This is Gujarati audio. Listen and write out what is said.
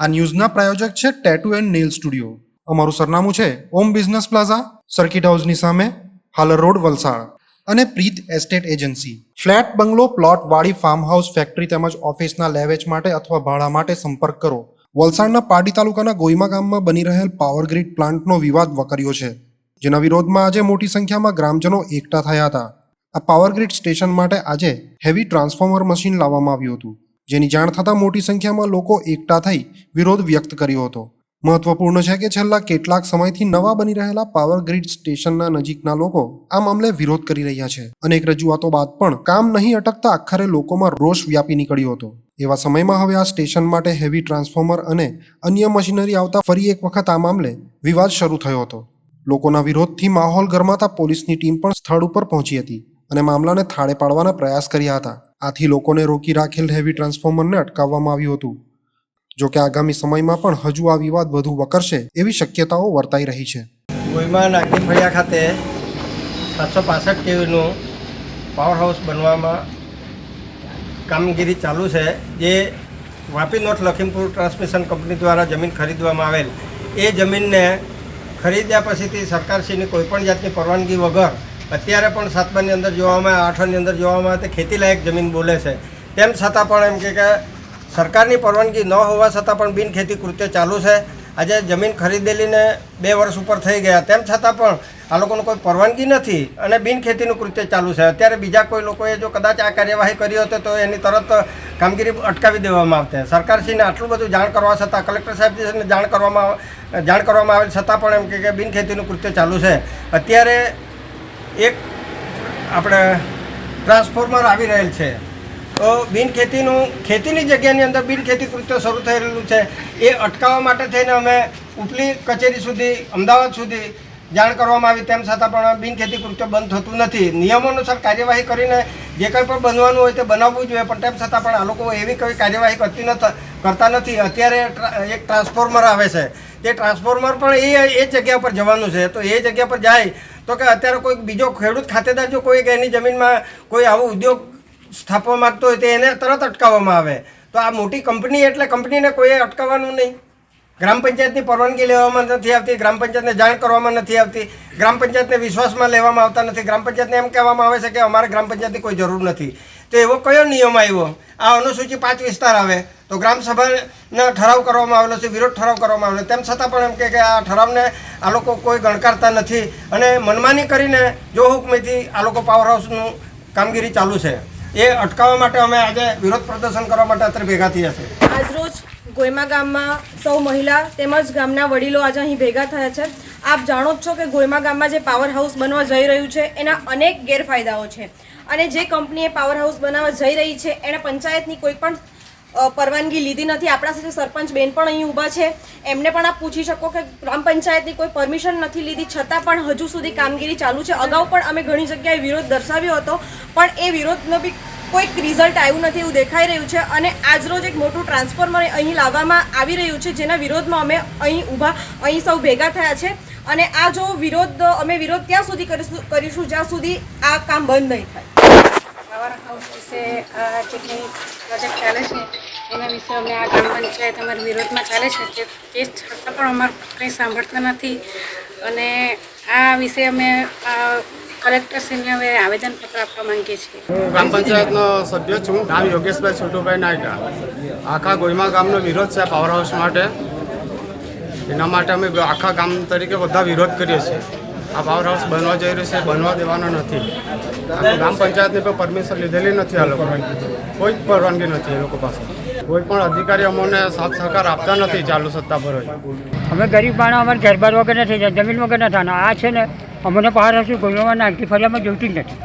આ ન્યૂઝના પ્રાયોજક છે ટેટુ એન્ડ નેલ સ્ટુડિયો અમારું સરનામું છે ઓમ બિઝનેસ પ્લાઝા સર્કિટ હાઉસની સામે, હાલર રોડ, વલસાડ. અને પ્રીત એસ્ટેટ એજન્સી ફ્લેટ, બંગલો, પ્લોટ, વાડી ફાર્મ હાઉસ ફેક્ટરી તેમજ ઓફિસના લેવેચ માટે અથવા ભાડા માટે સંપર્ક કરો. વલસાડના પાડી તાલુકાના ગોઈમા ગામમાં બની રહેલ પાવર ગ્રીડ પ્લાન્ટનો વિવાદ વકર્યો છે. જેના વિરોધમાં આજે મોટી સંખ્યામાં ગ્રામજનો એકઠા થયા હતા. આ પાવર ગ્રીડ સ્ટેશન માટે આજે હેવી ટ્રાન્સફોર્મર મશીન લાવવામાં આવ્યું હતું. જેની જાણ થતાં મોટી સંખ્યામાં લોકો એકઠા થઈ વિરોધ વ્યક્ત કર્યો હતો. મહત્વપૂર્ણ છે કે છેલ્લા કેટલાક સમયથી નવા બની રહેલા પાવર ગ્રીડ સ્ટેશનના નજીકના લોકો આ મામલે વિરોધ કરી રહ્યા છે. અનેક રજૂઆતો બાદ પણ કામ નહીં અટકતા આખરે લોકોમાં રોષ વ્યાપી નીકળ્યો હતો. એવા સમયમાં હવે આ સ્ટેશન માટે હેવી ટ્રાન્સફોર્મર અને અન્ય મશીનરી આવતા ફરી એક વખત આ મામલે વિવાદ શરૂ થયો હતો. લોકોના વિરોધથી માહોલ ગરમાતા પોલીસની ટીમ પણ સ્થળ ઉપર પહોંચી હતી. અને મામલાને થાળે પાડવાના પ્રયાસ કર્યા હતા. આથી લોકોને રોકી રાખેલ હેવી ટ્રાન્સફોર્મરને અટકાવવામાં આવ્યું હતું. જો કે આગામી સમયમાં પણ હજુ આ વિવાદ વધુ વકરશે એવી શક્યતાઓ વર્તાઈ રહી છે. ગોઈમાં નાગી ફળિયા ખાતે સાતસો પાસઠ કેવીનું પાવર હાઉસ બનવામાં કામગીરી ચાલુ છે, જે Vapi north Lakhimpur transmission company દ્વારા જમીન ખરીદવામાં આવેલ. એ જમીનને ખરીદ્યા પછીથી સરકારશ્રીની કોઈપણ જાતની પરવાનગી વગર અત્યારે પણ સાતમાની અંદર જોવામાં આઠની અંદર જોવામાં તે ખેતીલાયક જમીન બોલે છે. તેમ છતાં પણ એમ કે સરકારની પરવાનગી ન હોવા છતાં પણ બિનખેતી કૃત્ય ચાલુ છે. આજે જમીન ખરીદેલીને બે વર્ષ ઉપર થઈ ગયા. તેમ છતાં પણ આ લોકોને કોઈ પરવાનગી નથી અને બિનખેતીનું કૃત્ય ચાલુ છે. અત્યારે બીજા કોઈ લોકોએ જો કદાચ આ કાર્યવાહી કરી હોત તો એની તરત કામગીરી અટકાવી દેવામાં આવતે. સરકારશ્રીને આટલું બધું જાણ કરવા છતાં, કલેક્ટર સાહેબને જાણ કરવામાં જાણ કરવામાં આવેલ છતાં પણ એમ કે બિનખેતીનું કૃત્ય ચાલુ છે. અત્યારે એક આપણે ટ્રાન્સફોર્મર આવી રહેલ છે. તો બિનખેતીનું ખેતીની જગ્યાની અંદર બિનખેતી કૃત્ય શરૂ થયેલું છે. એ અટકાવવા માટે થઈને અમે ઉપલી કચેરી સુધી, અમદાવાદ સુધી જાણ કરવામાં આવી. તેમ છતાં પણ બિનખેતી કૃત્ય બંધ થતું નથી. નિયમો અનુસાર કાર્યવાહી કરીને જે કંઈ પણ બનવાનું હોય તે બનાવવું જોઈએ. પણ તેમ છતાં પણ આ લોકો એવી કોઈ કાર્યવાહી કરતી કરતા નથી. અત્યારે એક ટ્રાન્સફોર્મર આવે છે. તે ટ્રાન્સફોર્મર પણ એ એ જગ્યા પર જવાનું છે, તો એ જગ્યા પર જાય, તો કે અત્યારે કોઈ બીજો ખેડૂત ખાતેદાર જો કોઈ એની જમીનમાં કોઈ આવો ઉદ્યોગ સ્થાપવા માંગતો હોય તો એને તરત અટકાવવામાં આવે. તો આ મોટી કંપની એટલે કંપનીને કોઈએ અટકાવવાનું નહીં. ગ્રામ પંચાયતની પરવાનગી લેવામાં નથી આવતી, ગ્રામ પંચાયતને જાણ કરવામાં નથી આવતી, ગ્રામ પંચાયતને વિશ્વાસમાં લેવામાં આવતા નથી. ગ્રામ પંચાયતને એમ કહેવામાં આવે છે કે અમારે ગ્રામ પંચાયતની કોઈ જરૂર નથી. તો એવો કયો નિયમ આવ્યો? આ અનુસૂચિ પાંચ વિસ્તાર આવે. તો ગ્રામસભાના ઠરાવ કરવામાં આવેલો છે, વિરોધ ઠરાવ કરવામાં આવેલો તેમ છતાં પણ એમ કે આ ઠરાવને આ લોકો કોઈ ગણકારતા નથી અને મનમાની કરીને જો હુકમેથી આ લોકો પાવર હાઉસનું કામગીરી ચાલુ છે. એ અટકાવવા માટે અમે આજે વિરોધ પ્રદર્શન કરવા માટે અત્યારે ભેગા થયા છે. આજરોજ ગોયમા ગામમાં સૌ મહિલા તેમજ ગામના વડીલો આજે અહીં ભેગા થયા છે. આપ જાણો જ છો કે ગોયમા ગામમાં જે પાવર હાઉસ બનવા જઈ રહ્યું છે, એના અનેક ગેરફાયદાઓ છે. અને જે કંપનીએ પાવર હાઉસ બનાવવા જઈ રહી છે, એણે પંચાયતની કોઈ પણ પરવાનગી લીધી નથી. આપણા સાથે સરપંચ બેન પણ અહીં ઊભા છે. એમને પણ આપ પૂછી શકો કે ગ્રામ પંચાયતની કોઈ પરમિશન નથી લીધી. છતાં પણ હજુ સુધી કામગીરી ચાલુ છે. અગાઉ પણ અમે ઘણી જગ્યાએ વિરોધ દર્શાવ્યો હતો, પણ એ વિરોધનો બી કોઈક રિઝલ્ટ આવ્યું નથી એવું દેખાઈ રહ્યું છે. અને આજરોજ એક મોટું ટ્રાન્સફોર્મર અહીં લાવવામાં આવી રહ્યું છે, જેના વિરોધમાં અમે અહીં ઊભા, અહીં સૌ ભેગા થયા છે. અને આ જો વિરોધ, અમે વિરોધ ત્યાં સુધી કરીશું કરીશું જ્યાં સુધી આ કામ બંધ નહીં થાય. વિશે આ જેટલી પ્રોજેક્ટ ચાલે છે, એના વિશે અમે આ ગ્રામ પંચાયત અમારા વિરોધમાં ચાલે છે. તે છતાં પણ અમારું કંઈ સાંભળતા નથી. અને આ વિશે અમે કલેક્ટરશ્રીને હવે આવેદનપત્ર આપવા માંગીએ છીએ. ગ્રામ પંચાયતનો સભ્ય છું. નામ યોગેશભાઈ છોટુભાઈ આખા ગોયમા ગામનો વિરોધ છે પાવર હાઉસ માટે. એના માટે અમે આખા ગામ તરીકે બધા વિરોધ કરીએ છીએ. આ પાવર હાઉસ બનવા જઈ રહ્યું છે, બનવા દેવાનો નથી. ગ્રામ પંચાયતની પણ પરમિશન લીધેલી નથી આ લોકો કોઈ જ પરવાનગી નથી એ લોકો પાસે. કોઈ પણ અધિકારી અમને સાથ સહકાર આપતા નથી ચાલુ સત્તા પર અમે ગરીબ માણસ, અમારે ઘરબાર વગર નથી જમીન વગર નથી આ છે ને, અમને પહાડ હશું ગોળવામાં નાખતી ફરિયામાં જોઈતી જ નથી.